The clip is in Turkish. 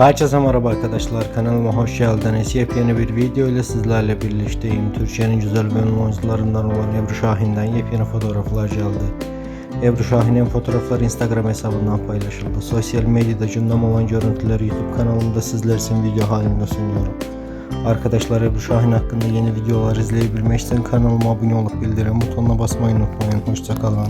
Herkese merhaba arkadaşlar kanalıma hoş geldiniz. Yepyeni bir video ile sizlerle birlikteyim. Türkiye'nin güzel bölüm oyuncularından olan Ebru Şahin'den yepyeni fotoğraflar geldi. Ebru Şahin'in fotoğrafları Instagram hesabından paylaşıldı. Sosyal medyada gündem olan görüntüleri YouTube kanalımda sizler için video halinde sunuyorum. Arkadaşlar Ebru Şahin hakkında yeni videolar izleyebilmek için kanalıma abone olup bildirim butonuna basmayı unutmayın. Hoşçakalın.